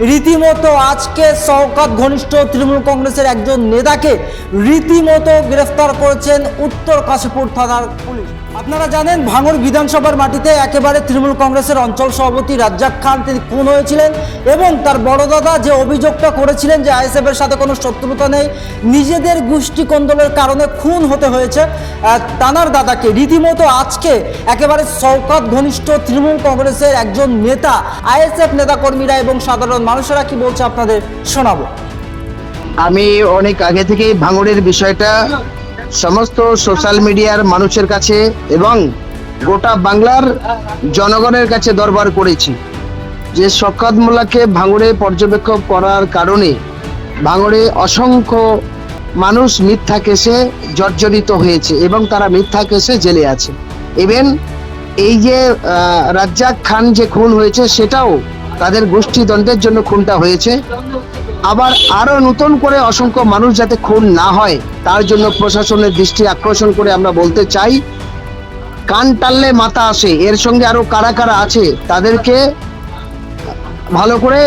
রীতিমতো আজকে শওকাত ঘনিষ্ঠ তৃণমূল কংগ্রেসের একজন নেতাকে রীতিমতো গ্রেফতার করেছেন উত্তর কাশীপুর থানার পুলিশ। আপনারা জানেন, ভাঙড় বিধানসভার মাটিতে একেবারে তৃণমূল কংগ্রেসের অঞ্চল সভাপতি রাজ্জাক খান তিনি খুন হয়েছিলেন এবং তার বড় দাদা যে অভিযোগটা করেছিলেন যে আইএসএফ এর সাথে কোনো শত্রুতা নেই, নিজেদের গোষ্ঠী কোন্দলের কারণে খুন হতে হয়েছে তানার দাদাকে। রীতিমতো আজকে একেবারে শওকাত ঘনিষ্ঠ তৃণমূল কংগ্রেসের একজন নেতা, আইএসএফ নেতাকর্মীরা এবং সাধারণ মানুষেরা কি বলছে আপনাদের? শোনাবো। আমি অনেক আগে থেকেই ভাঙড়ের বিষয়টা সমস্ত সোশ্যাল মিডিয়ার মানুষের কাছে এবং গোটা বাংলার জনগণের কাছে দরবার করেছি। যে শকাত মোল্লাকে ভাঙড়ে পর্যবেক্ষণ করার কারণে ভাঙড়ে অসংখ্য মানুষ মিথ্যা কেসে জর্জরিত হয়েছে এবং তারা মিথ্যা কেসে জেলে আছে। ইভেন এই যে রাজ্জাক খান যে খুন হয়েছে সেটাও তাদের গোষ্ঠীদ্বন্দ্বের জন্য খুনটা হয়েছে। আবার আরও নতুন করে অসংখ্য মানুষ যাতে খুন না হয়, তার জন্য প্রশাসনের দৃষ্টি আকর্ষণ করে আমরা বলতে চাই, কান টানলে মাথা আসে, এর সঙ্গে আরও কারা কারা আছে, তাদেরকে ভালো করে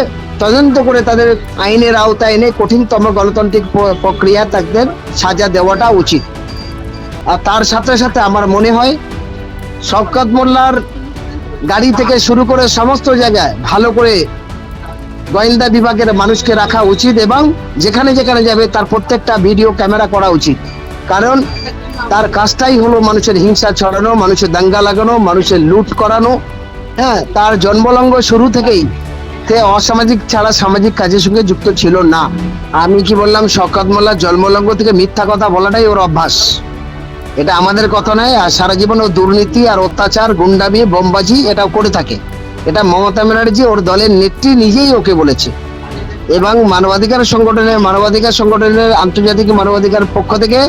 তদন্ত করে তাদের আইনের আওতায় এনে কঠিনতম গণতান্ত্রিক প্রক্রিয়া তাদের সাজা দেওয়াটা উচিত। আর তার সাথে সাথে আমার মনে হয়, শওকত মোল্লার গাড়ি থেকে শুরু করে সমস্ত জায়গায় ভালো করে গোয়েন্দা বিভাগের মানুষকে রাখা উচিত এবং যেখানে যেখানে যাবে তার প্রত্যেকটা ভিডিও ক্যামেরা করা উচিত। কারণ তার কাজটাই হলো মানুষের হিংসা ছড়ানো, মানুষের দাঙ্গা লাগানো, মানুষের লুট করানো। হ্যাঁ তার জন্মলঙ্গ শুরু থেকেই সে অসামাজিক ছাড়া সামাজিক কাজের সঙ্গে যুক্ত ছিল না। আমি কি বললাম শকাত মোল্লা জন্মলঙ্গ থেকে মিথ্যা কথা বলাটাই ওর অভ্যাস। এটা আমাদের কথা নয়, আর সারা জীবন ও দুর্নীতি আর অত্যাচার, গুন্ডামি, বোমবাজি এটাও করে থাকে। এটা মমতা ব্যানার্জি ওর দলের নেত্রী নিজেই ওকে বলেছে। এবং মানবাধিকার সংগঠনের মানবাধিকার সংগঠনের আন্তর্জাতিক মানবাধিকার পক্ষ থেকে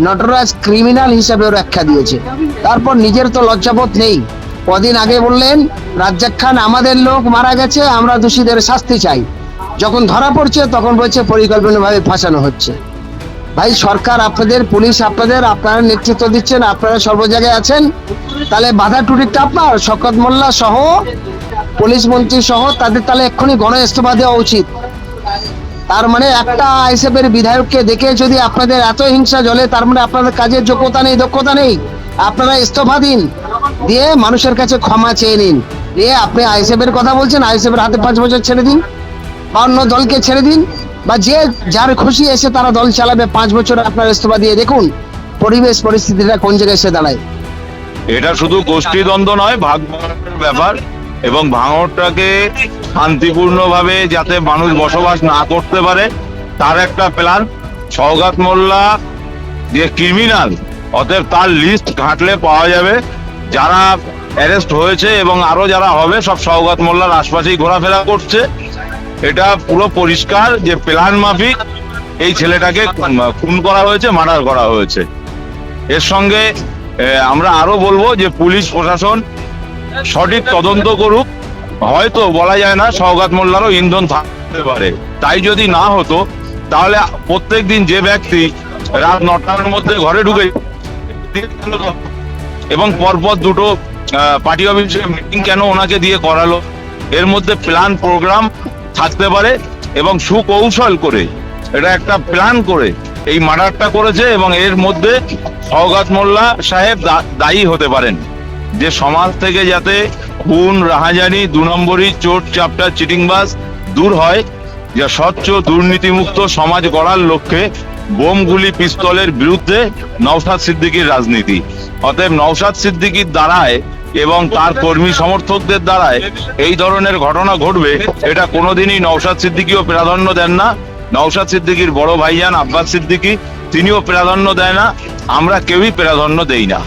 নটরাজ ক্রিমিনাল হিসাবে ওর আখ্যা দিয়েছে। তারপর নিজের তো লজ্জাবোধ নেই। কদিন আগে বললেন, রাজ্জাক খান আমাদের লোক, মারা গেছে, আমরা দোষীদের শাস্তি চাই। যখন ধরা পড়ছে, তখন বলছে পরিকল্পনাভাবে ফাঁসানো হচ্ছে। ভাই, সরকার আপনাদের, পুলিশ আপনাদের, আপনারা নেতৃত্ব দিচ্ছেন, আপনারা সর্ব জায়গায় আছেন। তাহলে বাধা টুটিটা আপনার, শকত মোল্লা সহ, পুলিশ মন্ত্রী সহ, তাদের তাহলে এক্ষুনি গণ ইস্তফা দেওয়া উচিত। তার মানে একটা আইসেফের বিধায়ককে দেখে যদি আপনাদের এত হিংসা জ্বলে, তার মানে আপনাদের কাজের যোগ্যতা নেই, দক্ষতা নেই। আপনারা ইস্তফা দিন, দিয়ে মানুষের কাছে ক্ষমা চেয়ে নিন। দিয়ে আপনি আইসেফের কথা বলছেন আইসেফের হাতে পাঁচ বছর ছেড়ে দিন, বা অন্য দলকে ছেড়ে দিন। বা যে যার খুশি এসে তারা দল চালাবে পাঁচ বছর আপনার ইস্তফা দিয়ে। দেখুন, পরিবেশ পরিস্থিতিটা কোন জায়গায় এসে দাঁড়ায়। এটা শুধু গোষ্ঠীদ্বন্দ্ব নয়, ভাগ ব্যাপার। এবং ভাঙরটাকে শান্তিপূর্ণভাবে যাতে মানুষ বসবাস না করতে পারে, তার একটা প্ল্যান সৌগাত মোল্লা যে ক্রিমিনাল অতএব তার লিস্ট ঘাটলে পাওয়া যাবে। যারা অ্যারেস্ট হয়েছে এবং আরও যারা হবে, সব সৌগাত মোল্লার আশপাশেই ঘোরাফেরা করছে। এটা পুরো পরিষ্কার যে প্ল্যান মাফিক, এই ছেলেটাকে খুন করা হয়েছে, মার্ডার করা হয়েছে। এর সঙ্গে আমরা আরও বলব যে পুলিশ প্রশাসন সঠিক তদন্ত করুক। হয়তো বলা যায় না সৌগাত মোল্লারও ইন্ধন থাকতে পারে। তাই যদি না হতো, তাহলে প্রত্যেক দিন যে ব্যক্তি রাত নটার মধ্যে ঘরে ঢুকে এবং পরপর দুটো পার্টি অফিসে মিটিং কেন ওনাকে দিয়ে করালো? এর মধ্যে প্ল্যান প্রোগ্রাম থাকতে পারে এবং সুকৌশল করে, এটা একটা প্ল্যান করে, এই মার্ডারটা করেছে এবং এর মধ্যে সওগাত মোল্লা সাহেব দায়ী হতে পারেন। যে সমাজ থেকে যাতে খুন, রাহাজানি, দু নম্বরই চোট চাপটা, চিটিংবাজ দূর হয়, যা স্বচ্ছ, দুর্নীতিমুক্ত সমাজ গড়ার লক্ষ্যে বোমগুলি পিস্তলের বিরুদ্ধে নওশাদ সিদ্দিকীর রাজনীতি। অতএব নওশাদ সিদ্দিকীর দ্বারায় এবং তার কর্মী সমর্থকদের দ্বারায় এই ধরনের ঘটনা ঘটবে, এটা কোনোদিনই নওশাদ সিদ্দিকীও প্রাধান্য দেন না। নওশাদ সিদ্দিকীর বড় ভাইজান আব্বাস সিদ্দিকী, তিনিও প্রাধান্য দেয় না, আমরা কেউই প্রাধান্য দেই না।